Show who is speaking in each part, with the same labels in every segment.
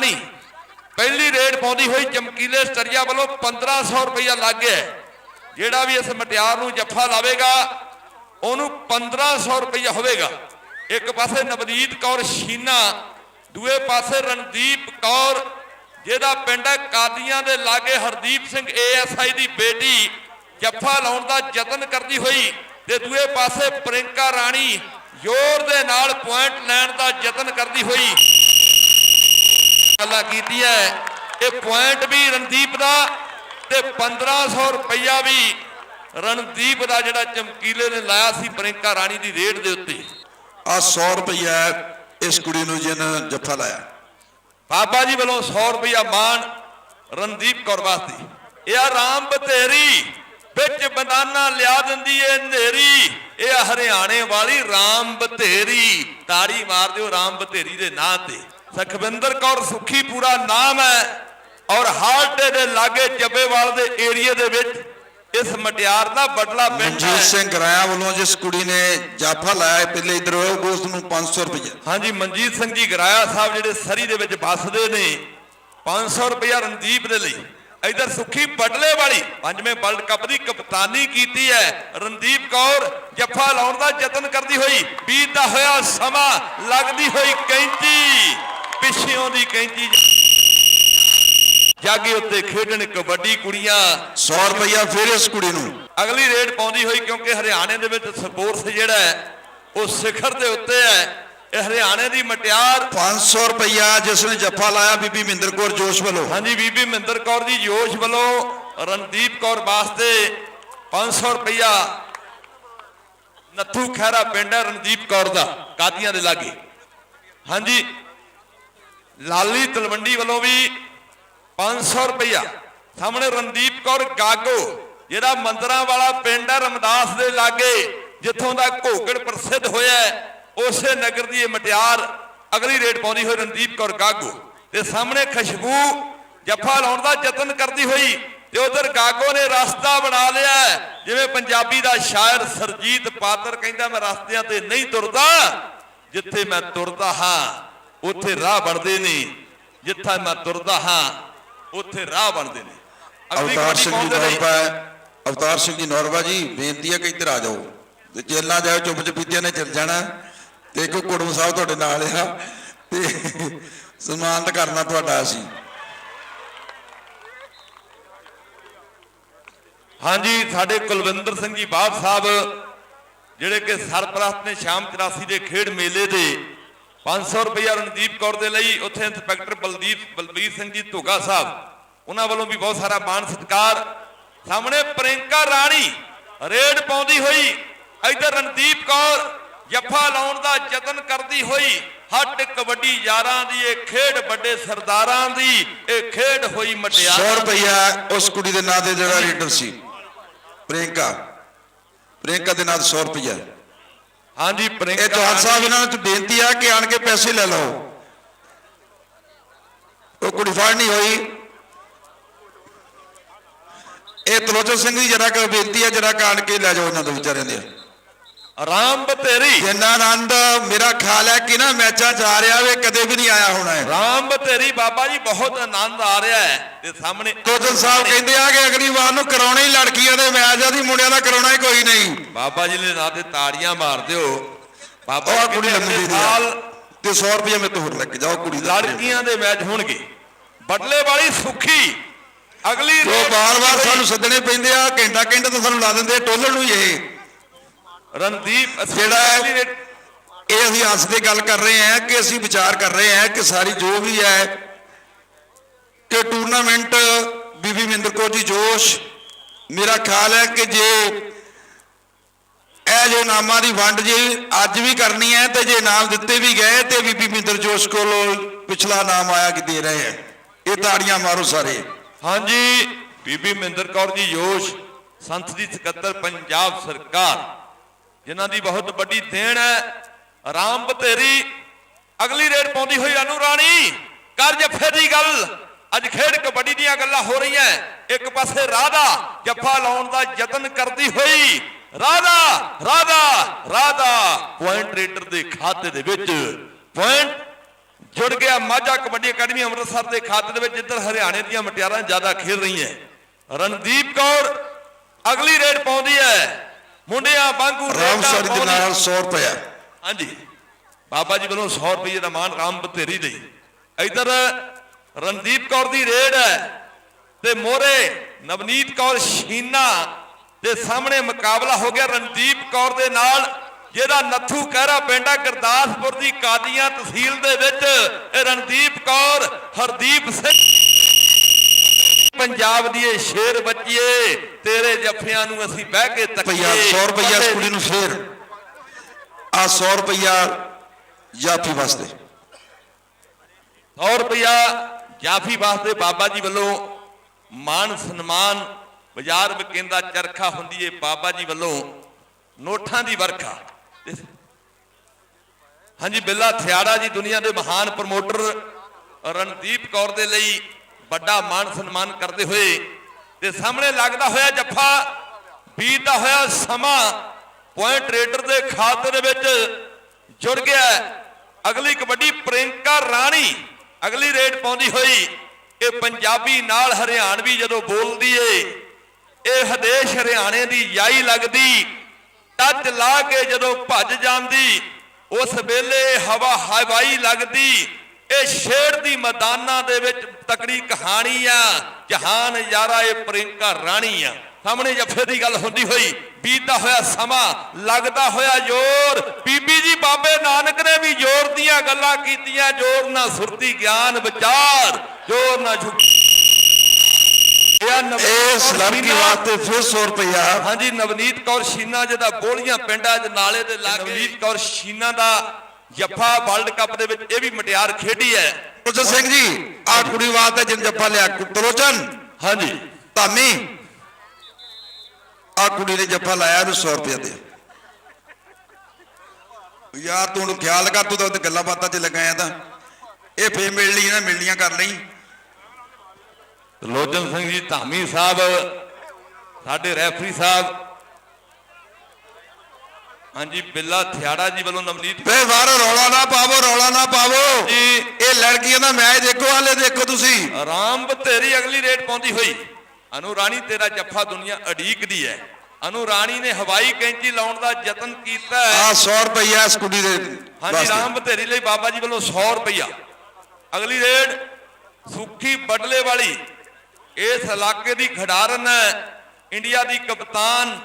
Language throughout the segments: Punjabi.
Speaker 1: ਰਾਣੀ ਪਹਿਲੀ ਰੇਡ ਪਾਉਂਦੀ ਹੋਈ ਚਮਕੀਲੇ ਸਟਰੀਆ ਵੱਲੋਂ 1500 ਰੁਪਇਆ ਲੱਗ ਗਿਆ। ਜਿਹੜਾ ਵੀ ਇਸ ਮਟਿਆਰ ਨੂੰ ਜੱਫਾ ਲਾਵੇਗਾ, ਉਹਨੂੰ 1500 ਰੁਪਇਆ ਹੋਵੇਗਾ। ਇੱਕ ਪਾਸੇ ਨਵਦੀਪ ਕੌਰ ਸ਼ੀਨਾ, ਦੂਏ ਪਾਸੇ ਰਣਦੀਪ ਕੌਰ, ਜਿਹਦਾ ਪਿੰਡ ਹੈ ਕਾਦੀਆਂ ਦੇ ਲਾਗੇ ਹਰਦੀਪ ਸਿੰਘ ਏਐਸਆਈ ਦੀ ਬੇਟੀ, ਜੱਫਾ ਲਾਉਣ ਦਾ ਯਤਨ ਕਰਦੀ ਹੋਈ ਤੇ ਦੂਏ ਪਾਸੇ ਪ੍ਰਿੰਕਾ ਰਾਣੀ, ਜ਼ੋਰ ਦੇ ਨਾਲ ਪੁਆਇੰਟ ਲੈਣ ਦਾ ਯਤਨ ਕਰਦੀ ਹੋਈ। ਗੱਲਾਂ ਕੀਤੀਆਂ ਇਹ ਪੁਆਇੰਟ ਵੀ ਰਣਦੀਪ ਦਾ ਤੇ 1500 ਰੁਪਇਆ ਵੀ ਰਣਦੀਪ ਦਾ ਜਿਹੜਾ ਚਮਕੀਲੇ ਨੇ ਲਾਇਆ ਸੀ ਪ੍ਰਿੰਕਾ ਰਾਣੀ ਦੀ ਰੇਡ ਦੇ ਉੱਤੇ।
Speaker 2: ਆ 100 ਰੁਪਇਆ ਇਸ ਕੁੜੀ ਨੂੰ ਜਿਹਨੇ ਜੱਫਾ ਲਾਇਆ।
Speaker 1: ਬਾਬਾ ਜੀ ਵੱਲੋਂ 100 ਰੁਪਇਆ ਮਾਣ ਰਣਦੀਪ ਕੌਰ ਵਾਸਤੇ। ਇਹ ਆ ਰਾਮ ਬਤੇਰੀ ਵਿੱਚ ਬਨਾਨਾ ਲਿਆ ਦਿੰਦੀ ਏ ਹਨੇਰੀ। ਇਹ ਹਰਿਆਣੇ ਵਾਲੀ ਰਾਮ ਬਤੇਰੀ ਤਾੜੀ ਮਾਰ ਦਿਓ ਰਾਮ ਬਤੇਰੀ ਦੇ ਨਾਂ ਤੇ। ਸਖਵਿੰਦਰ ਕੌਰ ਸੁਖੀ ਪੂਰਾ ਨਾਮ ਹੈ ਔਰ ਹਾਲਟੇ ਦੇ ਲਾਗੇ ਚੱਬੇਵਾਲ ਦੇ ਏਰੀਏ ਦੇ ਵਿੱਚ ਇਸ ਮਟਿਆਰ ਦਾ ਬਟਲਾ ਪਿੰਡ
Speaker 2: ਮਨਜੀਤ
Speaker 1: ਹੈ
Speaker 2: ਸਿੰਘ ਗਰਾਇਆ ਵੱਲੋਂ ਜਿਸ ਕੁੜੀ ਨੇ ਜਾਫਾ ਲਾਇਆ ਹੈ, ਪਹਿਲੇ ਇਧਰ ਹੋਇਆ ਉਸ ਨੂੰ 500 ਰੁਪਇਆ
Speaker 1: ਹਾਂਜੀ ਮਨਜੀਤ ਸਿੰਘ ਜੀ ਗਰਾਇਆ ਸਾਹਿਬ ਜਿਹੜੇ ਸਰੀ ਦੇ ਵਿੱਚ ਵੱਸਦੇ ਨੇ 500 ਰੁਪਇਆ ਰਣਦੀਪ ਦੇ ਲਈ। ਇਧਰ ਸੁਖੀ ਬਟਲੇ ਵਾਲੀ ਪੰਜਵੇਂ ਵਰਲਡ ਕੱਪ ਦੀ ਕਪਤਾਨੀ ਕੀਤੀ ਹੈ। ਰਣਦੀਪ ਕੌਰ ਜੱਫਾ ਲਾਉਣ ਦਾ ਯਤਨ ਕਰਦੀ ਹੋਈ ਬੀਤਦਾ ਹੋਇਆ ਸਮਾਂ ਲੱਗਦੀ ਹੋਈ ਕੈਂਚੀ। ਪਿੱਛਿਓਂ ਦੀ ਕੈਂਚੀ ਜਾਗੇ ਉੱਤੇ ਖੇਡਣ ਕਬੱਡੀ ਕੁੜੀਆਂ।
Speaker 2: 100 ਰੁਪਇਆ ਫਿਰ ਇਸ ਕੁੜੀ ਨੂੰ।
Speaker 1: ਅਗਲੀ ਰੇਡ ਪਾਉਂਦੀ ਹੋਈ ਕਿਉਂਕਿ ਹਰਿਆਣੇ ਦੇ ਵਿੱਚ ਸਪੋਰਟਸ ਜਿਹੜਾ ਹੈ ਉਹ ਸਿਖਰ ਦੇ ਉੱਤੇ ਹੈ। ਇਹ ਹਰਿਆਣੇ ਦੀ ਮਟਿਆਰ।
Speaker 2: 500 ਰੁਪਇਆ ਜਿਸ ਨੇ ਜੱਫਾ ਲਾਇਆ ਬੀਬੀ ਮਹਿੰਦਰ ਕੌਰ ਜੋਸ਼ ਵੱਲੋਂ।
Speaker 1: ਹਾਂਜੀ ਬੀਬੀ ਮਹਿੰਦਰ ਕੌਰ ਦੀ ਜੋਸ਼ ਵੱਲੋਂ ਰਣਦੀਪ ਕੌਰ ਵਾਸਤੇ 500 ਰੁਪਇਆ ਨੱਥੂ ਖਹਿਰਾ ਪਿੰਡ ਹੈ ਰਣਦੀਪ ਕੌਰ ਦਾ ਕਾਦੀਆਂ ਦੇ ਲਾਗੇ। ਹਾਂਜੀ ਲਾਲੀ ਤਲਵੰਡੀ ਵੱਲੋਂ ਵੀ 500 ਰੁਪਇਆ ਸਾਹਮਣੇ ਰਣਦੀਪ ਕੌਰ ਗਾਗੋ, ਜਿਹੜਾ ਮੰਦਰਾਂ ਵਾਲਾ ਪਿੰਡ ਹੈ ਰਮਦਾਸ ਦੇ ਲਾਗੇ, ਜਿੱਥੋਂ ਦਾ ਘੋਗੜ ਪ੍ਰਸਿੱਧ ਹੋਇਆ ਉਸੇ ਨਗਰ ਦੀ ਇਹ ਮਟਿਆਰ ਅਗਲੀ ਰੇਡ ਪਾਉਂਦੀ ਹੋਈ ਰਣਦੀਪ ਕੌਰ ਗਾਗੋ। ਤੇ ਸਾਹਮਣੇ ਖੁਸ਼ਬੂ ਜੱਫਾ ਲਾਉਣ ਦਾ ਯਤਨ ਕਰਦੀ ਹੋਈ, ਤੇ ਉਧਰ ਗਾਗੋ ਨੇ ਰਸਤਾ ਬਣਾ ਲਿਆ ਜਿਵੇਂ ਪੰਜਾਬੀ ਦਾ ਸ਼ਾਇਰ ਸਰਜੀਤ ਪਾਤਰ ਕਹਿੰਦਾ, ਮੈਂ ਰਸਤਿਆਂ ਤੇ ਨਹੀਂ ਤੁਰਦਾ, ਜਿੱਥੇ ਮੈਂ ਤੁਰਦਾ ਹਾਂ। ਉੱਥੇ ਰਾਹ ਬਣਦੇ ਨੇ ਜਿੱਥੇ ਮੈਂ ਤੁਰਦਾ ਹਾਂ ਉੱਥੇ ਰਾਹ ਬਣਦੇ ਨੇ।
Speaker 2: ਅਵਤਾਰ ਸਿੰਘ ਜੀ
Speaker 1: ਪਾਉਂਦੇ ਨੇ।
Speaker 2: ਨੌਰਬਾ ਹੈ। ਅਵਤਾਰ ਸਿੰਘ ਜੀ ਨੌਰਬਾ ਜੀ ਬੇਨਤੀ ਹੈ ਕਿ ਇੱਧਰ ਆ ਜਾਓ। ਤੇ ਚੇਲਾ ਜਾਓ ਚੁੱਪ ਚਪੀਤਿਆਂ ਨੇ ਚੱਲ ਜਾਣਾ। ਤੇ ਇੱਕ ਕੁੜਮ ਸਾਹਿਬ ਤੁਹਾਡੇ ਨਾਲ ਆ। ਤੇ ਸਨਮਾਨਿਤ ਕਰਨਾ ਤੁਹਾਡਾ ਅਸੀਂ।
Speaker 1: ਹਾਂਜੀ ਸਾਡੇ ਕੁਲਵਿੰਦਰ ਸਿੰਘ ਜੀ ਬਾਬ ਸਾਹਿਬ ਜਿਹੜੇ ਕਿ ਸਰਪ੍ਰਸਤ ਨੇ ਸ਼ਾਮ 84 ਦੇ ਖੇਡ ਮੇਲੇ ਦੇ 500 ਰੁਪਇਆ ਰਣਦੀਪ ਕੌਰ ਦੇ ਲਈ ਉੱਥੇ ਇੰਸਪੈਕਟਰ ਬਲਦੀਪ ਬਲਬੀਰ ਸਿੰਘ ਜੀ ਧੋਗਾ ਸਾਹਿਬ। ਉਹਨਾਂ ਵੱਲੋਂ ਵੀ ਬਹੁਤ ਸਾਰਾ ਮਾਣ ਸਤਿਕਾਰ। ਸਾਹਮਣੇ ਪ੍ਰਿੰਕਾ ਰਾਣੀ ਰੇਡ ਪਾਉਂਦੀ ਹੋਈ ਇਧਰ ਰਣਦੀਪ ਕੌਰ ਜੱਫਾ ਲਾਉਣ ਦਾ ਯਤਨ ਕਰਦੀ ਹੋਈ ਹੱਟ ਕਬੱਡੀ ਯਾਰਾਂ ਦੀ ਇਹ ਖੇਡ ਵੱਡੇ ਸਰਦਾਰਾਂ ਦੀ ਇਹ ਖੇਡ ਹੋਈ
Speaker 2: 100
Speaker 1: ਮਟਿਆਰ
Speaker 2: ਰੁਪਇਆ ਉਸ ਕੁੜੀ ਦੇ ਨਾਂ ਤੇ ਜਿਹੜਾ ਰੀਡਰ ਸੀ। ਪ੍ਰਿੰਕਾ ਪ੍ਰਿੰਕਾ ਦੇ ਨਾਂ ਤੇ 100 ਰੁਪਇਆ
Speaker 1: ਹਾਂਜੀ ਪ੍ਰਿੰਕਾ
Speaker 2: ਇਹ ਜਵਾਨ ਸਾਹਿਬ ਇਹਨਾਂ ਨੂੰ ਬੇਨਤੀ ਆ ਕਿ ਆਣ ਕੇ ਪੈਸੇ ਲੈ ਲਓ। ਉਹ ਕੁੜੀ ਫੜ ਨਹੀਂ ਹੋਈ। ਇਹ ਤਲੋਚਨ ਸਿੰਘ ਦੀ ਜਰਾ ਕੁ ਬੇਨਤੀ ਆ ਜਰਾ ਕੁ ਆਣ ਕੇ ਲੈ ਜਾਓ ਇਹਨਾਂ ਦੇ ਵਿਚਾਰਿਆਂ ਦੇ।
Speaker 1: ਰਾਮ ਬਤੇਰੀ
Speaker 2: ਜਿੰਨਾ ਆਨੰਦ ਮੇਰਾ ਖਿਆਲ ਹੈ ਕਿ ਨਾ ਮੈਚਾਂ 'ਚ ਆ ਰਿਹਾ ਵੇ ਕਦੇ ਵੀ ਨਹੀਂ ਆਇਆ ਹੋਣਾ ਹੈ
Speaker 1: ਰਾਮ ਬਤੇਰੀ ਬਾਬਾ ਜੀ ਬਹੁਤ ਆਨੰਦ ਆ ਰਿਹਾ ਹੈ। ਤੇ ਸਾਹਮਣੇ
Speaker 2: ਤਲੋਚਨ ਸਾਹਿਬ ਕਹਿੰਦੇ ਆ ਕਿ ਅਗਲੀ ਵਾਰ ਨੂੰ ਕਰਾਉਣੇ ਹੀ ਲੜਕੀਆਂ ਦੇ ਮੈਚ ਆ ਦੀ ਮੁੰਡਿਆਂ ਦਾ ਕਰਾਉਣਾ ਹੀ ਕੋਈ ਨਹੀਂ।
Speaker 1: ਬਾਬਾ ਜੀ ਦੇ ਨਾਂ ਤੇ ਤਾੜੀਆਂ ਮਾਰ ਦਿਓ। ਬਾਬਾ
Speaker 2: ਉਹ
Speaker 1: ਜੀ
Speaker 2: ਕੁੜੀ ਲੰਮੀ
Speaker 1: ਸਾਲ
Speaker 2: ਤੇ 100 ਰੁਪਏ ਮੇਰੇ ਤੋਂ ਹੋਰ ਲੱਗ ਜਾਓ ਕੁੜੀ ਦਾ।
Speaker 1: ਲੜਕੀਆਂ ਦੇ ਮੈਚ ਹੋਣਗੇ। ਬਟਲੇ ਵਾਲੀ ਸੁਖੀ ਅਗਲੀ
Speaker 2: ਜੋ
Speaker 1: ਰੇਡ
Speaker 2: ਬਾਰ-ਬਾਰ ਸਾਨੂੰ ਸੱਦਣੇ ਪੈਂਦੇ ਆ ਘੰਟਾ ਘੰਟਾ ਤਾਂ ਸਾਨੂੰ ਲਾ ਦਿੰਦੇ ਟੋਲਣ ਨੂੰ ਹੀ ਇਹ।
Speaker 1: ਰਣਦੀਪ
Speaker 2: ਜਿਹੜਾ ਹੈ-
Speaker 1: ਅਗਲੀ
Speaker 2: ਇਹ ਅਸੀਂ ਹੱਸ ਕੇ ਗੱਲ ਕਰ ਰਹੇ ਹਾਂ ਕਿ ਅਸੀਂ ਵਿਚਾਰ ਕਰ ਰਹੇ ਹਾਂ ਕਿ ਸਾਰੀ ਜੋ ਵੀ ਹੈ ਕਿ ਟੂਰਨਾਮੈਂਟ ਬੀਬੀ ਮਹਿੰਦਰ ਕੌਰ ਜੀ ਜੋਸ਼, ਮੇਰਾ ਖਿਆਲ ਹੈ ਕਿ ਜੇ ਇਹ ਜੋ ਨਾਮਾਂ ਦੀ ਵੰਡ ਜੇ ਅੱਜ ਵੀ ਕਰਨੀ ਹੈ ਤੇ ਜੇ ਨਾਮ ਦਿੱਤੇ ਵੀ ਗਏ ਤੇ ਬੀਬੀ ਮਿੰਦਰ ਜੋਸ਼ ਕੋਲੋਂ ਪਿਛਲਾ ਨਾਮ ਆਇਆ ਕਿ ਦੇ ਰਹੇ ਹੈ। ਇਹ ਤਾੜੀਆਂ ਮਾਰੋ ਸਾਰੇ।
Speaker 1: ਹਾਂਜੀ, ਬੀਬੀ ਮਹਿੰਦਰ ਕੌਰ ਜੀ ਜੋਸ਼ ਸੰਤ ਸਕੱਤਰ, ਪੰਜਾਬ ਸਰਕਾਰ। ਜਿਨ੍ਹਾਂ ਦੀ ਬਹੁਤ ਵੱਡੀ ਦੇਣ ਹੈ। ਰਾਮ ਬਤੇਰੀ ਅਗਲੀ ਰੇਡ ਪਾਉਂਦੀ ਹੋਈ ਅਨੂ ਰਾਣੀ। ਕਰ ਜੱਫੇ ਦੀ ਗੱਲ। ਅੱਜ ਖੇਡ ਕਬੱਡੀ ਦੀਆਂ ਗੱਲਾਂ ਹੋ ਰਹੀਆਂ। ਇੱਕ ਪਾਸੇ ਰਾਧਾ ਜੱਫਾ ਲਾਉਣ ਦਾ ਯਤਨ ਕਰਦੀ ਹੋਈ। ਰਾਧਾ ਰਾਧਾ ਰਾਧਾ। ਪੁਆਇੰਟ ਰੇਡਰ ਦੇ ਖਾਤੇ ਦੇ ਵਿੱਚ। ਪੁਆਇੰਟ ਜੁੜ ਗਿਆ। ਮਾਝਾ ਕਬੱਡੀ ਅਕੈਡਮੀ ਅੰਮ੍ਰਿਤਸਰ ਦੇ ਖਾਤੇ ਦੇ ਵਿੱਚ, ਜਿੱਧਰ ਹਰਿਆਣੇ ਦੀਆਂ ਮਟਿਆਰਾਂ ਜ਼ਿਆਦਾ ਖੇਡ ਰਹੀਆਂ। ਰਣਦੀਪ ਕੌਰ ਅਗਲੀ ਰੇਡ ਪਾਉਂਦੀ ਹੈ। ਮੁੰਡਿਆਂ ਵਾਂਗੂ
Speaker 2: ਰਾਮ
Speaker 1: ਰੇਡਾਂ
Speaker 2: ਸਰ ਦੇ ਨਾਲ 100 ਰੁਪਇਆ।
Speaker 1: ਹਾਂਜੀ। ਬਾਬਾ ਜੀ ਵੱਲੋਂ 100 ਰੁਪਏ ਦਾ ਮਾਨ ਰਾਮ ਬਥੇਰੀ ਦੇ ਇਧਰ ਰਣਦੀਪ ਕੌਰ ਦੀ ਰੇਡ ਹੈ ਤੇ ਮੋਰੇ ਨਵਨੀਤ ਕੌਰ ਸ਼ੀਨਾ ਦੇ ਸਾਹਮਣੇ ਮੁਕਾਬਲਾ ਹੋ ਗਿਆ। ਰਣਦੀਪ ਕੌਰ ਦੇ ਨਾਲ ਜਿਹਦਾ ਨੱਥੂ ਕਹਿਰਾ ਪਿੰਡਾ ਗੁਰਦਾਸਪੁਰ ਦੀ ਕਾਦੀਆਂ ਤਹਿਸੀਲ ਦੇ ਵਿੱਚ ਇਹ ਰਣਦੀਪ ਕੌਰ ਹਰਦੀਪ ਸਿੰਘ ਪੰਜਾਬ ਦੀ ਇਹ ਸ਼ੇਰ ਬੱਚੀਏ ਤੇਰੇ ਜੱਫਿਆਂ ਨੂੰ ਅਸੀਂ ਬਹਿ ਕੇ ਤੱਕੀਏ।
Speaker 2: ਰੁਪਇਆ 100 ਰੁਪਇਆ ਇਸ ਕੁੜੀ ਨੂੰ ਫੇਰ। ਆ 100 ਰੁਪਇਆ ਜਾਫੀ ਵਾਸਤੇ।
Speaker 1: 100 ਰੁਪਇਆ ਜਾਫੀ ਵਾਸਤੇ ਬਾਬਾ ਜੀ ਵੱਲੋਂ ਮਾਨ ਸਨਮਾਨ ਬਾਜ਼ਾਰ ਵਿਕੇਂਦਾ ਚਰਖਾ ਹੁੰਦੀ ਏ ਬਾਬਾ ਜੀ ਵੱਲੋਂ ਨੋਟਾਂ ਦੀ ਵਰਖਾ। ਹਾਂਜੀ ਬਿੱਲਾ ਥਿਆੜਾ ਜੀ ਦੁਨੀਆ ਦੇ ਮਹਾਨ ਪ੍ਰਮੋਟਰ ਰਣਦੀਪ ਕੌਰ ਦੇ ਲਈ ਵੱਡਾ ਮਾਨ ਸਨਮਾਨ ਕਰਦੇ ਹੋਏ ਤੇ ਸਾਹਮਣੇ ਲੱਗਦਾ ਹੋਇਆ ਜੱਫਾ ਬੀਤਦਾ ਹੋਇਆ ਸਮਾਂ ਪੁਆਇੰਟ ਰੇਡਰ ਦੇ ਖਾਤੇ ਦੇ ਵਿੱਚ ਜੁੜ ਗਿਆ। ਅਗਲੀ ਕਬੱਡੀ ਪ੍ਰਿੰਕਾ ਰਾਣੀ ਅਗਲੀ ਰੇਡ ਪਾਉਂਦੀ ਹੋਈ, ਇਹ ਪੰਜਾਬੀ ਨਾਲ ਹਰਿਆਣਵੀ ਜਦੋਂ ਬੋਲਦੀ ਏ, ਇਹ ਹਦੇਸ਼ ਹਰਿਆਣੇ ਦੀ ਯਾਈ ਲੱਗਦੀ, ਟੱਚ ਲਾ ਕੇ ਜਦੋਂ ਭੱਜ ਜਾਂਦੀ, ਉਸ ਵੇਲੇ ਹਵਾ ਹਵਾਈ ਲੱਗਦੀ ਇਹ ਸ਼ੇਰ ਦੀ ਮੈਦਾਨਾਂ ਦੇ ਵਿੱਚ ਤਕੜੀ ਕਹਾਣੀ ਆ। ਜਹਾਨ ਯਾਰਾ ਇਹ ਪ੍ਰਿੰਕਾ ਰਾਣੀ ਆ। ਸਾਹਮਣੇ ਜੱਫੇ ਦੀ ਗੱਲ ਹੁੰਦੀ ਹੋਈ ਬੀਤਦਾ ਹੋਇਆ ਸਮਾਂ ਲੱਗਦਾ ਹੋਇਆ ਜ਼ੋਰ। ਬੀਬੀ ਜੀ ਬਾਬੇ ਨਾਨਕ ਨੇ ਵੀ ਜ਼ੋਰ ਦੀਆਂ ਗੱਲਾਂ ਕੀਤੀਆਂ। ਜ਼ੋਰ ਨਾ ਸੁਰਤੀ ਗਿਆਨ ਵਿਚਾਰ ਜ਼ੋਰ ਨਾ ਝੁਕ
Speaker 2: ਇਸ
Speaker 1: ਕੌਰ
Speaker 2: ਲੜਕੀ
Speaker 1: ਸ਼ੀਨਾ-
Speaker 2: ਵਾਸਤੇ ਫਿਰ 100 ਰੁਪਇਆ
Speaker 1: ਹਾਂਜੀ ਨਵਨੀਤ ਕੌਰ ਸ਼ੀਨਾ ਜਿਹਦਾ ਬੋਲੀਆਂ ਪਿੰਡਾਂ 'ਚ ਨਾਲੇ ਦੇ ਲਾਗੇ ਨਵਨੀਤ ਕੌਰ ਸ਼ੀਨਾ ਦਾ ਜੱਫਾ ਵਰਲਡ ਕੱਪ ਦੇ ਵਿੱਚ ਇਹ ਵੀ ਮਟਿਆਰ ਖੇਡੀ ਹੈ।
Speaker 2: ਤੁਲਜਾ ਸਿੰਘ ਜੀ ਆ ਕੁੜੀ ਵਾਸਤੇ ਜਿੰਨ ਜੱਫਾ ਲਿਆ ਤਲੋਚਨ
Speaker 1: ਹਾਂਜੀ।
Speaker 2: ਧਾਮੀ? ਆ ਕੁੜੀ ਨੇ ਜੱਫਾ ਲਾਇਆ ਨੂੰ 100 ਰੁਪਇਆ ਦੇ ਯਾਰ ਤੂੰ ਹੁਣ ਖਿਆਲ ਕਰ ਤੂੰ ਤਾਂ ਗੱਲਾਂ ਬਾਤਾਂ 'ਚ ਲਗਾਇਆ ਤਾਂ। ਇਹ ਫੇਰ ਮਿਲ ਲਈ ਨਾ ਮਿਲਣੀਆਂ ਕਰ ਲਈ
Speaker 1: ਲੋਚਨ ਸਿੰਘ ਜੀ ਧਾਮੀ ਸਾਹਿਬ ਸਾਡੇ ਰੈਫਰੀ ਸਾਹਿਬ ਹਾਂਜੀ ਬਿੱਲਾ ਥਿਆੜਾ ਜੀ ਵੱਲੋਂ ਨਵਨੀਤ
Speaker 2: ਵੇ ਬਾਹਰੋਂ ਰੌਲਾ ਨਾ ਪਾਵੋ ਰੌਲਾ ਨਾ ਪਾਵੋ।
Speaker 1: ਜੀ।
Speaker 2: ਇਹ ਲੜਕੀਆਂ ਦਾ ਮੈਚ ਦੇਖੋ ਹਾਲੇ ਦੇਖੋ ਤੁਸੀਂ।
Speaker 1: ਆਰਾਮ ਬਥੇਰੀ ਅਗਲੀ ਰੇਟ ਪਾਉਂਦੀ ਹੋਈ। ਅਨੂ ਰਾਣੀ ਤੇਰਾ ਜੱਫਾ ਦੁਨੀਆ ਅਡੀਕਦੀ ਹੈ ਅਨੂ ਰਾਣੀ ਨੇ ਹਵਾਈ ਕੈਂਚੀ ਲਾਉਣ ਦਾ ਯਤਨ ਕੀਤਾ ਹੈ
Speaker 2: ਆ 100 ਰੁਪਇਆ ਇਸ ਕੁੜੀ ਦੇ
Speaker 1: ਹਾਂਜੀ। ਰਾਮ ਬਥੇਰੀ ਲਈ ਬਾਬਾ ਜੀ ਵੱਲੋਂ 100 ਰੁਪਇਆ ਅਗਲੀ ਰੇਡ ਸੁੱਖੀ ਬਟਲੇ ਵਾਲੀ। ਇਸ ਇਲਾਕੇ ਦੀ ਖਿਡਾਰਨ ਹੈ ਇੰਡੀਆ ਦੀ ਕਪਤਾਨ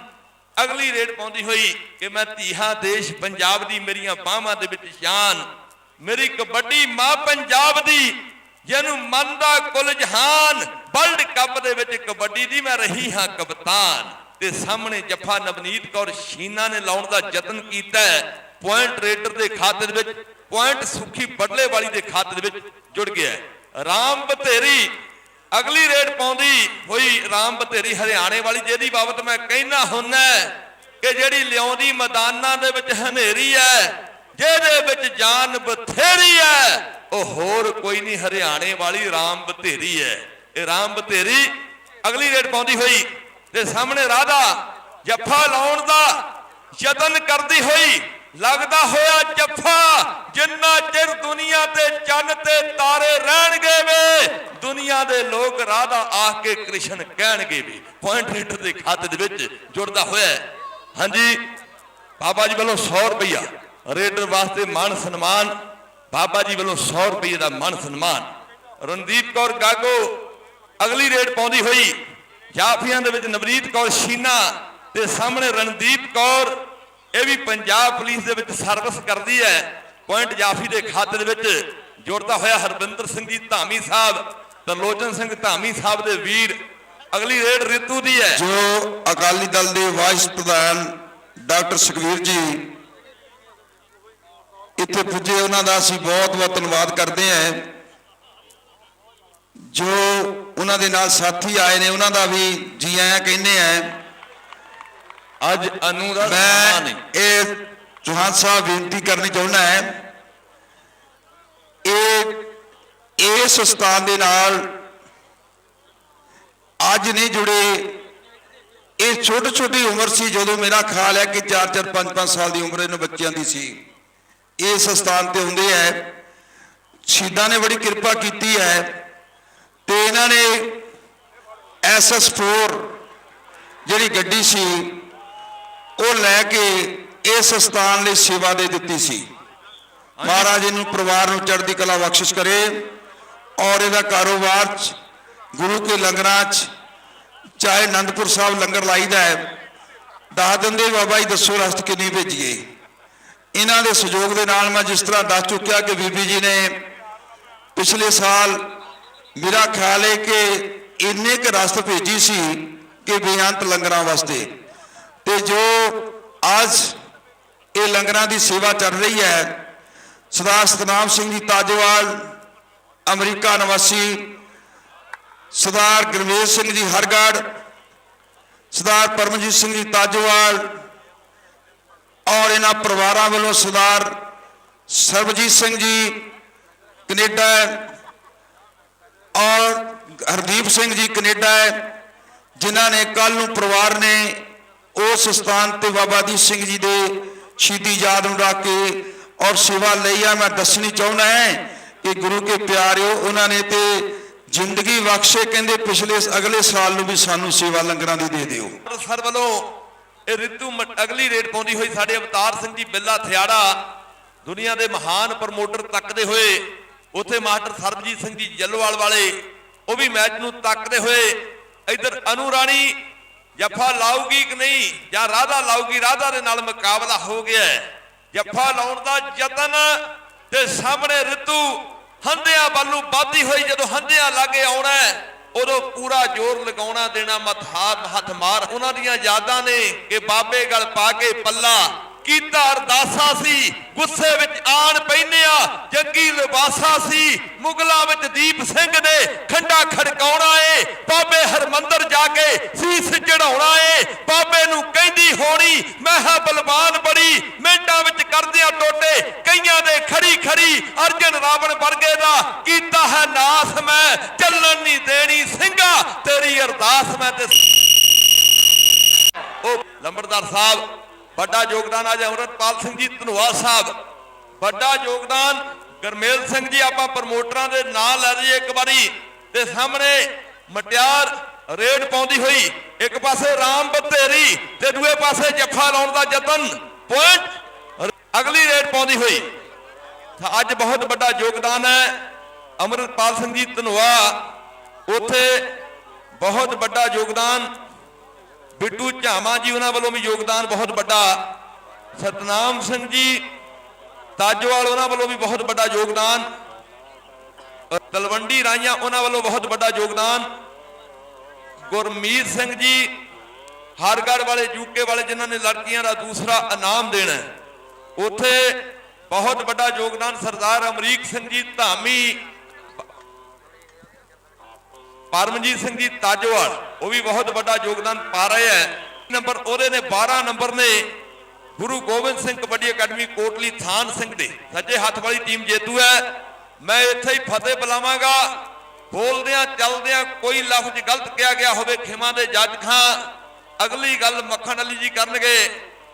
Speaker 1: ਅਗਲੀ ਰੇਡ ਪਾਉਂਦੀ ਹੋਈ ਕਿ ਮੈਂ ਧੀਹਾ ਦੇਸ਼ ਪੰਜਾਬ ਦੀ ਮੇਰੀਆਂ ਬਾਹਾਂ ਦੇ ਵਿੱਚ ਸ਼ਾਨ ਮੇਰੀ ਕਬੱਡੀ ਮਾਂ ਪੰਜਾਬ ਦੀ, ਜਿਹਨੂੰ ਮੰਨਦਾ ਕੁੱਲ ਜਹਾਨ, ਵਰਲਡ ਕੱਪ ਦੇ ਵਿੱਚ ਕਬੱਡੀ ਦੀ ਮੈਂ ਰਹੀ ਹਾਂ ਕਪਤਾਨ। ਤੇ ਸਾਹਮਣੇ ਜੱਫਾ ਨਵਨੀਤ ਕੌਰ ਸ਼ੀਨਾ ਨੇ ਲਾਉਣ ਦਾ ਯਤਨ ਕੀਤਾ ਪੁਆਇੰਟ ਰੇਡਰ ਦੇ ਖਾਤੇ ਦੇ ਵਿੱਚ, ਪੁਆਇੰਟ ਸੁੱਖੀ ਬੜਲੇ ਵਾਲੀ ਦੇ ਖਾਤੇ ਦੇ ਵਿੱਚ ਜੁੜ ਗਿਆ ਰਾਮ ਬਥੇਰੀ ਅਗਲੀ ਰੇਡ ਪਾਉਂਦੀ ਹੋਈ ਰਾਮ ਬਥੇਰੀ ਹਰਿਆਣੇ ਵਾਲੀ, ਜਿਹਦੀ ਬਾਬਤ ਮੈਂ ਕਹਿਣਾ ਹੁੰਨਾ ਕਿ ਜਿਹੜੀ ਲਿਆਉਂਦੀ ਮੈਦਾਨਾਂ ਦੇ ਵਿੱਚ ਹਨੇਰੀ ਹੈ, ਜਿਹਦੇ ਵਿੱਚ ਜਾਨ ਬਥੇਰੀ ਹੈ, ਉਹ ਹੋਰ ਕੋਈ ਨਹੀਂ ਹਰਿਆਣੇ ਵਾਲੀ ਰਾਮ ਬਥੇਰੀ ਹੈ। ਇਹ ਰਾਮ ਬਥੇਰੀ ਅਗਲੀ ਰੇਡ ਪਾਉਂਦੀ ਹੋਈ, ਤੇ ਸਾਹਮਣੇ ਰਾਧਾ ਜੱਫਾ ਲਾਉਣ ਦਾ ਯਤਨ ਕਰਦੀ ਹੋਈ, ਲੱਗਦਾ ਹੋਇਆ ਜੱਫਾ ਜਿੰਨਾ ਚਿਰ ਦੁਨੀਆ ਤੇ ਚੰਨ ਤੇ ਤਾਰੇ ਰਹਿਣਗੇ ਵੇ ਦੁਨੀਆ ਦੇ ਲੋਕ ਰਾਧਾ ਆਖ ਕੇ ਕ੍ਰਿਸ਼ਨ ਕਹਿਣਗੇ ਵੀ ਪੁਆਇੰਟ ਰੇਡਰ ਦੇ ਖਾਤੇ ਦੇ ਵਿੱਚ ਜੁੜਦਾ ਹੋਇਆ ਹਾਂਜੀ, ਬਾਬਾ ਜੀ ਵੱਲੋਂ 100 ਰੁਪਇਆ ਰੇਡਰ ਵਾਸਤੇ ਮਾਨ ਸਨਮਾਨ, ਬਾਬਾ ਜੀ ਵੱਲੋਂ 100 ਰੁਪਏ ਦਾ ਮਾਨ ਸਨਮਾਨ। ਰਣਦੀਪ ਕੌਰ ਗਾਗੋ, ਅਗਲੀ ਰੇਡ ਪਾਉਂਦੀ ਹੋਈ। ਜਾਫੀਆਂ ਦੇ ਵਿੱਚ ਨਵਨੀਤ ਕੌਰ ਸ਼ੀਨਾ ਤੇ ਸਾਹਮਣੇ ਰਣਦੀਪ ਕੌਰ। ਇਹ ਵੀ ਪੰਜਾਬ ਪੁਲਿਸ ਦੇ ਵਿੱਚ ਸਰਵਿਸ ਕਰਦੀ ਹੈ। ਪੁਆਇੰਟ ਜਾਫੀ ਦੇ ਖਾਤੇ ਦੇ ਵਿੱਚ ਜੁੜਦਾ ਹੋਇਆ ਹਰਵਿੰਦਰ ਸਿੰਘ ਜੀ ਧਾਮੀ ਸਾਹਿਬ। ਤਰਲੋਚਨ ਸਿੰਘ ਧਾਮੀ ਸਾਹਿਬ ਦੇ ਵੀਰ ਅਗਲੀ ਰੇਡ ਰਿਤੂ ਦੀ ਹੈ।
Speaker 2: ਜੋ ਅਕਾਲੀ ਦਲ ਦੇ ਵਾਈਸ ਪ੍ਰਧਾਨ ਡਾਕਟਰ ਸੁਖਵੀਰ ਜੀ ਇੱਥੇ ਪੁੱਜੇ ਉਹਨਾਂ ਦਾ ਅਸੀਂ ਬਹੁਤ ਬਹੁਤ ਧੰਨਵਾਦ ਕਰਦੇ ਹਾਂ। ਜੋ ਉਹਨਾਂ ਦੇ ਨਾਲ ਸਾਥੀ ਆਏ ਨੇ ਉਹਨਾਂ ਦਾ ਵੀ ਜੀ ਆਇਆਂ ਕਹਿੰਦੇ ਆ
Speaker 1: ਅੱਜ ਅਨੂ ਦਾ
Speaker 2: ਮੈਂ
Speaker 1: ਸਨਮਾਨ ਹੈ।
Speaker 2: ਇਹ ਚੌਹਾਨ ਸਾਹਿਬ ਬੇਨਤੀ ਕਰਨੀ ਚਾਹੁੰਦਾ ਹੈ ਇਹ ਇਸ ਸਥਾਨ ਦੇ ਨਾਲ ਅੱਜ ਨਹੀਂ ਜੁੜੇ। ਇਹ ਛੋਟੀ ਛੋਟੀ ਉਮਰ ਸੀ ਜਦੋਂ ਮੇਰਾ ਖਿਆਲ ਹੈ ਕਿ 4 4 5 5 ਸਾਲ ਦੀ ਉਮਰ ਇਹਨਾਂ ਬੱਚਿਆਂ ਦੀ ਸੀ। ਇਸ ਸਥਾਨ ਤੇ ਹੁੰਦੇ ਹੈ। ਸ਼ਹੀਦਾਂ ਨੇ ਬੜੀ ਕਿਰਪਾ ਕੀਤੀ ਹੈ ਤੇ ਇਹਨਾਂ ਨੇ ਐਸਐਸ4 ਜਿਹੜੀ ਗੱਡੀ ਸੀ, ਉਹ ਲੈ ਕੇ ਇਸ ਸਥਾਨ ਲਈ ਸੇਵਾ ਦੇ ਦਿੱਤੀ ਸੀ। ਮਹਾਰਾਜ ਜੀ ਨੂੰ ਪਰਿਵਾਰ ਨੂੰ ਚੜ੍ਹਦੀ ਕਲਾ ਬਖਸ਼ਿਸ਼ ਕਰੇ। ਔਰ ਇਹਦਾ ਕਾਰੋਬਾਰ 'ਚ, ਗੁਰੂ ਕੇ ਲੰਗਰਾਂ 'ਚ, ਚਾਹੇ ਅਨੰਦਪੁਰ ਸਾਹਿਬ ਲੰਗਰ ਲਾਈਦਾ ਹੈ, ਦੱਸ ਦਿੰਦੇ ਬਾਬਾ ਜੀ, ਦੱਸੋ ਰਸਤ ਕਿੰਨੀ ਭੇਜੀਏ। ਇਹਨਾਂ ਦੇ ਸਹਿਯੋਗ ਦੇ ਨਾਲ ਮੈਂ ਜਿਸ ਤਰ੍ਹਾਂ ਦੱਸ ਚੁੱਕਿਆ ਕਿ ਬੀਬੀ ਜੀ ਨੇ ਪਿਛਲੇ ਸਾਲ ਮੇਰਾ ਖਿਆਲ ਹੈ ਕਿ ਇੰਨੇ ਕੁ ਰਸਤ ਭੇਜੀ ਸੀ ਕਿ ਬੇਅੰਤ ਲੰਗਰਾਂ ਵਾਸਤੇ। ਤੇ ਜੋ ਅੱਜ ਇਹ ਲੰਗਰਾਂ ਦੀ ਸੇਵਾ ਚੱਲ ਰਹੀ ਹੈ, ਸਰਦਾਰ ਸਤਨਾਮ ਸਿੰਘ ਜੀ ਤਾਜਵਾਲ ਅਮਰੀਕਾ ਨਿਵਾਸੀ ਸਰਦਾਰ ਗੁਰਮੇਜ ਸਿੰਘ ਜੀ ਹਰਗੜ ਸਰਦਾਰ ਪਰਮਜੀਤ ਸਿੰਘ ਜੀ ਤਾਜੋਵਾਲ ਔਰ ਇਹਨਾਂ ਪਰਿਵਾਰਾਂ ਵੱਲੋਂ ਸਰਦਾਰ ਸਰਬਜੀਤ ਸਿੰਘ ਜੀ, ਕੈਨੇਡਾ ਔਰ ਹਰਦੀਪ ਸਿੰਘ ਜੀ, ਕੈਨੇਡਾ ਹੈ ਜਿਨ੍ਹਾਂ ਨੇ ਕੱਲ ਨੂੰ ਪਰਿਵਾਰ ਨੇ ਉਸ ਸਥਾਨ ਤੇ ਬਾਬਾ ਦੀਪ ਸਿੰਘ ਜੀ ਦੇ ਸ਼ਹੀਦੀ ਯਾਦ ਨੂੰ ਰੱਖ ਕੇ ਔਰ ਸੇਵਾ ਲਈ ਆ, ਮੈਂ ਦੱਸਣੀ ਚਾਹੁੰਦਾ ਹੈ ਕਿ ਗੁਰੂ ਕੇ ਪਿਆਰਿਓ, ਉਹਨਾਂ ਨੇ ਤੇ ਜ਼ਿੰਦਗੀ ਬਖਸ਼ੇ, ਕਹਿੰਦੇ ਪਿਛਲੇ ਅਗਲੇ ਸਾਲ ਨੂੰ ਵੀ ਸਾਨੂੰ ਸੇਵਾ ਲੰਗਰਾਂ ਦੀ ਦੇ ਦਿਓ।
Speaker 1: ਸਰ ਵੱਲੋਂ ਇਹ ਰਿਤੂ ਅਗਲੀ ਰੇਡ ਪਾਉਂਦੀ ਹੋਈ ਸਾਡੇ ਅਵਤਾਰ ਸਿੰਘ ਜੀ ਬਿੱਲਾ ਥਿਆੜਾ, ਦੁਨੀਆ ਦੇ ਮਹਾਨ ਪ੍ਰਮੋਟਰ ਤੱਕਦੇ ਹੋਏ, ਉੱਥੇ ਮਾਸਟਰ ਸਰਬਜੀਤ ਸਿੰਘ ਜੀ ਜੱਲਵਾਲ ਵਾਲੇ, ਉਹ ਵੀ ਮੈਚ ਨੂੰ ਤੱਕਦੇ ਹੋਏ, ਇਧਰ ਅਨੂ ਰਾਣੀ ਜੱਫਾ ਲਾਊਗੀ ਕਿ ਨਹੀਂ, ਜਾਂ ਰਾਧਾ ਲਾਊਗੀ, ਰਾਧਾ ਦੇ ਨਾਲ ਮੁਕਾਬਲਾ ਹੋ ਗਿਆ ਜੱਫਾ ਲਾਉਣ ਦਾ ਯਤਨ ਤੇ ਸਾਹਮਣੇ ਰਿਤੂ ਹੰਦਿਆਂ ਵੱਲੋਂ ਵੱਧਦੀ ਹੋਈ ਜਦੋਂ ਹੰਦਿਆਂ ਲਾਗੇ ਆਉਣਾ ਉਦੋਂ ਪੂਰਾ ਜ਼ੋਰ ਲਗਾਉਣਾ, ਦੇਣਾ ਮਥਾਰ ਹੱਥ ਮਾਰ। ਉਹਨਾਂ ਦੀਆਂ ਯਾਦਾਂ ਨੇ ਕਿ ਬਾਬੇ ਗਲ ਪਾ ਕੇ ਪੱਲਾ ਕੀਤਾ, ਅਰਦਾਸਾ ਸੀ, ਗੁੱਸੇ ਵਿੱਚ ਆਣ ਪੈਨਿਆ ਜੱਗੀ ਲਿਬਾਸਾ ਸੀ, ਮੁਗਲਾਂ ਵਿੱਚ ਦੀਪ ਸਿੰਘ ਨੇ ਖੰਡਾ ਖੜਕਾਉਣਾ ਏ, ਬਾਬੇ ਹਰਮੰਦਰ ਜਾ ਕੇ ਸੀਸ ਚੜਾਉਣਾ ਏ, ਬਾਬੇ ਨੂੰ ਕਹਿੰਦੀ ਹੋਣੀ, ਮੈਂ ਹਾਂ ਬਲਵਾਨ ਬੜੀ ਮਿੰਟਾਂ ਵਿੱਚ ਕਰਦਿਆਂ ਟੋਟੇ ਕਈਆਂ ਦੇ ਖੜੀ ਖੜੀ ਅਰਜਨ ਰਾਵਣ ਵਰਗੇ ਦਾ ਕੀਤਾ ਹੈ ਨਾਸ ਮੈਂ, ਚੱਲਣ ਨਹੀਂ ਦੇਣੀ ਸਿੰਘਾ, ਤੇਰੀ ਅਰਦਾਸ ਮੈਂ ਤੇ ਉਹ ਲੰਬੜਦਾਰ ਸਾਹਿਬ, ਵੱਡਾ ਯੋਗਦਾਨ ਅੱਜ ਅਮਰਤਪਾਲ ਸਿੰਘ ਜੀ ਧਨੋਆ ਸਾਹਿਬ। ਵੱਡਾ ਯੋਗਦਾਨ ਗਰਮੇਲ ਸਿੰਘ ਜੀ, ਆਪਾਂ ਪ੍ਰਮੋਟਰਾਂ ਦੇ ਨਾਂ ਲੈ ਲਈਏ ਇੱਕ ਵਾਰੀ। ਤੇ ਸਾਹਮਣੇ ਮਟਿਆਰ ਰੇਡ ਪਾਉਂਦੀ ਹੋਈ, ਇੱਕ ਪਾਸੇ ਰਾਮ ਬਤੇਰੀ ਤੇ ਦੂਏ ਪਾਸੇ ਜੱਫਾ ਲਾਉਣ ਦਾ ਯਤਨ। ਪੁਆਇੰਟ ਅਗਲੀ ਰੇਡ ਪਾਉਂਦੀ ਹੋਈ। ਅੱਜ ਬਹੁਤ ਵੱਡਾ ਯੋਗਦਾਨ ਹੈ। ਅਮਰਪਾਲ ਸਿੰਘ ਜੀ ਧਨੋਆ, ਉਥੇ ਬਹੁਤ ਵੱਡਾ ਯੋਗਦਾਨ। ਬਿੱਟੂ ਝਾਮਾ ਜੀ ਉਹਨਾਂ ਵੱਲੋਂ ਵੀ ਯੋਗਦਾਨ ਬਹੁਤ ਵੱਡਾ। ਸਤਨਾਮ ਸਿੰਘ ਜੀ, ਤਾਜੋਵਾਲ ਉਹਨਾਂ ਵੱਲੋਂ ਵੀ ਬਹੁਤ ਵੱਡਾ ਯੋਗਦਾਨ। ਤਲਵੰਡੀ ਰਾਈਆਂ ਉਹਨਾਂ ਵੱਲੋਂ ਬਹੁਤ ਵੱਡਾ ਯੋਗਦਾਨ। ਗੁਰਮੀਤ ਸਿੰਘ ਜੀ ਹਰਗੜ ਵਾਲੇ ਯੂਕੇ ਵਾਲੇ ਜਿਨ੍ਹਾਂ ਨੇ ਲੜਕੀਆਂ ਦਾ ਦੂਸਰਾ ਇਨਾਮ ਦੇਣਾ ਹੈ। ਉੱਥੇ ਬਹੁਤ ਵੱਡਾ ਯੋਗਦਾਨ ਸਰਦਾਰ ਅਮਰੀਕ ਸਿੰਘ ਜੀ ਧਾਮੀ, ਪਰਮਜੀਤ ਸਿੰਘ ਜੀ ਤਾਜੋਵਾਲ, ਉਹ ਵੀ ਬਹੁਤ ਵੱਡਾ ਯੋਗਦਾਨ ਪਾ ਰਹੇ ਹੈ। ਨੰਬਰ ਉਹਦੇ ਨੇ 12 ਨੰਬਰ ਨੇ ਗੁਰੂ ਗੋਬਿੰਦ ਸਿੰਘ ਕਬੱਡੀ ਅਕੈਡਮੀ ਕੋਟਲੀ ਥਾਨ ਸਿੰਘ ਦੇ। ਸੱਜੇ ਹੱਥ ਵਾਲੀ ਟੀਮ ਜੇਤੂ ਹੈ। ਮੈਂ ਇੱਥੇ ਹੀ ਫਤਿਹ ਬੁਲਾਵਾਂਗਾ। ਬੋਲਦਿਆਂ ਚੱਲਦਿਆਂ ਕੋਈ ਲਫ਼ਜ਼ ਗਲਤ ਕਿਹਾ ਗਿਆ ਹੋਵੇ, ਖਿਮਾ ਦੇ ਜੱਜ ਖਾਂ ਅਗਲੀ ਗੱਲ ਮੱਖਣ ਅਲੀ ਜੀ ਕਰਨਗੇ।